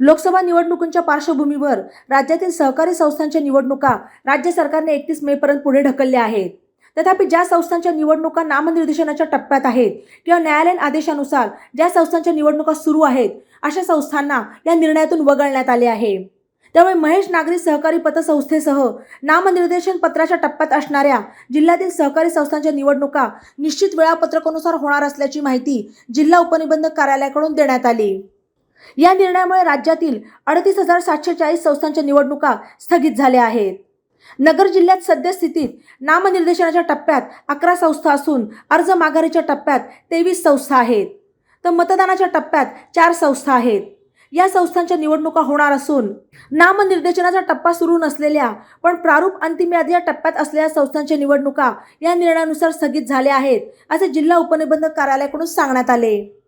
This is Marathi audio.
लोकसभा निवडणुकांच्या पार्श्वभूमीवर राज्यातील सहकारी संस्थांच्या निवडणुका राज्य सरकारने एकतीस मे पर्यंत पुढे ढकलल्या आहेत. तथापि ज्या संस्थांच्या निवडणुका नामनिर्देशनाच्या टप्प्यात आहेत किंवा न्यायालयीन आदेशानुसार ज्या संस्थांच्या निवडणुका सुरू आहेत अशा संस्थांना या निर्णयातून वगळण्यात आले आहे. त्यामुळे महेश नागरी सहकारी पतसंस्थेसह नामनिर्देशन पत्राच्या टप्प्यात असणाऱ्या जिल्ह्यातील सहकारी संस्थांच्या निवडणुका निश्चित वेळापत्रकानुसार होणार असल्याची माहिती जिल्हा उपनिबंधक कार्यालयाकडून देण्यात आली. या निर्णयामुळे राज्यातील अडतीस हजार सातशे चाळीस संस्थांच्या निवडणुका स्थगित झाल्या आहेत. नगर जिल्ह्यात सद्यस्थितीत नामनिर्देशनाच्या टप्प्यात अकरा संस्था असून अर्ज माघारीच्या टप्प्यात तेवीस संस्था आहेत. तर मतदानाच्या टप्प्यात चार संस्था आहेत. या संस्थांच्या निवडणुका होणार असून नामनिर्देशनाचा टप्पा सुरू नसलेल्या पण प्रारूप अंतिम यादी या टप्प्यात असलेल्या संस्थांच्या निवडणुका या निर्णयानुसार स्थगित झाल्या आहेत असे जिल्हा उपनिबंधक कार्यालयाकडून सांगण्यात आले.